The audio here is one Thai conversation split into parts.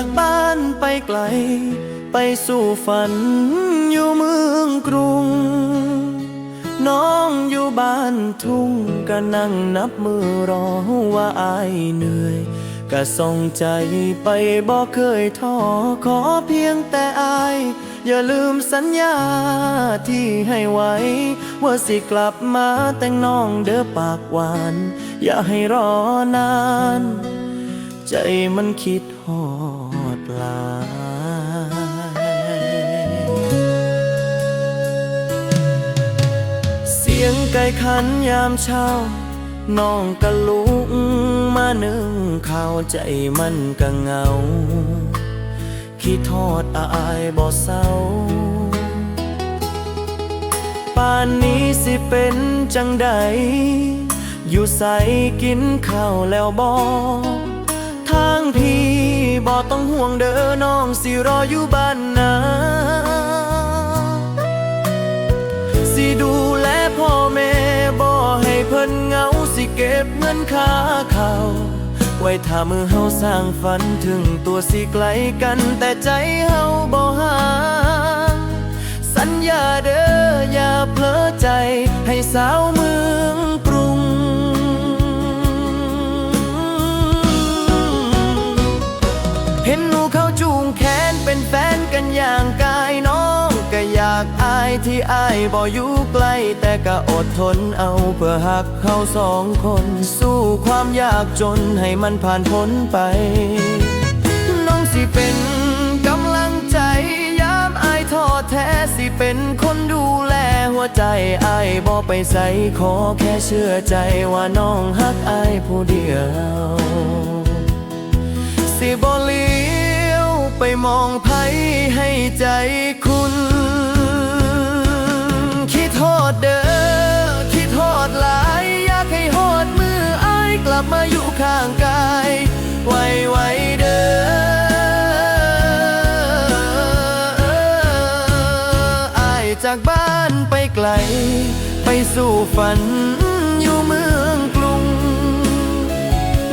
ากบ้านไปไกล ไปสู่ฝันอยู่เมืองกรุง น้องอยู่บ้านทุ่งก็นั่งนับมือรอว่าอายเหนื่อยก็ส่งใจไปบอกเคยท้อขอเพียงแต่อาย อย่าลืมสัญญาที่ให้ไว้ ว่าสิกลับมาแต่งน้องเด้อปากหวาน อย่าให้รอนาน ใจมันคิดฮอดลายเสียงไก่ขันยามเช้า น้องกะลุกมาหนึ่งข้าวใจมันกะเหงา คิดทอดอายบ่เศร้าป่านนี้สิเป็นจังใด อยู่ใสกินข้าวแล้วบ่ทางพี่บ่ ต้องห่วงเด้อน้องสิรออยู่บ้านนาสิดูแลพ่อแม่บ่ให้เพิ่นเงาสิเก็บเงินค่าข้าวไว้ถ้ามือเฮาสร้างฝันถึงตัวสิไกลกันแต่ใจเฮาบ่ห่างสัญญาเด้ออย่าเผลอใจให้สาว ที่อายบ่อยู่ใกล้แต่ก็อดทนเอาเพื่อหักเขาสองคน สู้ความยากจนให้มันผ่านพ้นไป น้องสิเป็นกำลังใจ ยามอายท้อแท้สิเป็นคนดูแลหัวใจอายบ่ไปใส่ขอแค่เชื่อใจว่าน้องฮักอายผู้เดียว สิบ่เลี้ยวไปมองไผให้ใจค ดเด้อคิดโทษหลาย อยากให้โหดมืออายกลับมาอยู่ข้างกาย ไวไวเด้ออายจากบ้านไปไกล ไปสู่ฝันอยู่เมืองกรุง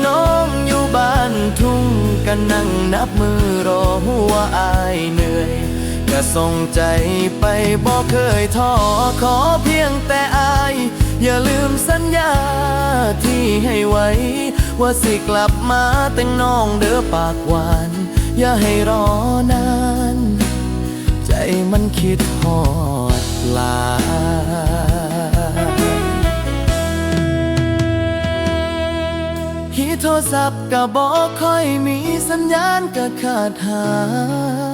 น้องอยู่บ้านทุ่งก็นั่งนับมือรอหัวอายเหนื่อย ก็ส่งใจไปบอกเคยท้อขอเพียงแต่อาย อย่าลืมสัญญาที่ให้ไว้ ว่าสิกลับมาแต่งน้องเด้อปากหวาน อย่าให้รอนาน ใจมันคิดฮอดลายที่โทรศัพท์ก็บอกค่อยมีสัญญาณก็ขาดหาย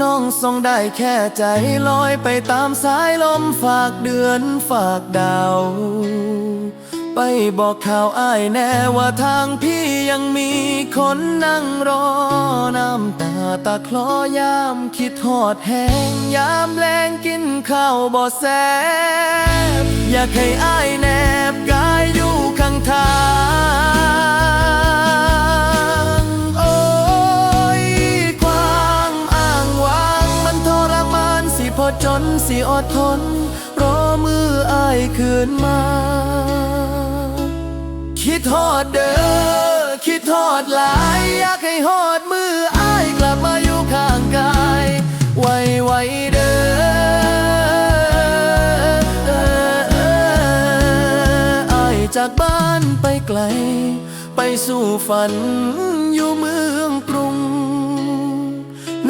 น้องส่งได้แค่ใจลอยไปตามสายลมฝากเดือนฝากดาว ไปบอกข่าวอ้ายแน่ว่าทางพี่ยังมีคนนั่งรอ น้ำตาตาคลอยามคิดทอดแห้งยามแรงกินข้าวบ่แซบอยากให้อ้ายแนบกา นสิอดทน รอมืออายคืนมา คิดทอดเด้อคิดทอดหลาย อยากให้ฮอดมืออายกลับมาอยู่ข้างกาย ไวไวเด้ออายจากบ้านไปไกล ไปสู่ฝันอยู่มือ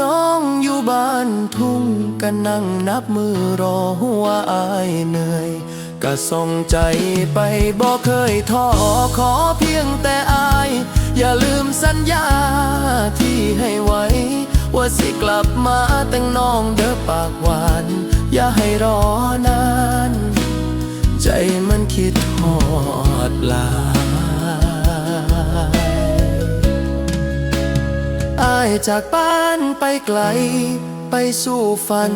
น้องอยู่บ้านทุ่งก็นั่งนับมือรอหัวอายเหนื่อยก็ส่งใจไปบอกเคยท้อขอเพียงแต่อาย อย่าลืมสัญญาที่ให้ไว้ ว่าสิกลับมาแต่งน้องเด้อปากหวาน อย่าให้รอนาน ใจมันคิดฮอดลา อายจากบ้านไปไกล ไปสู่ฝัน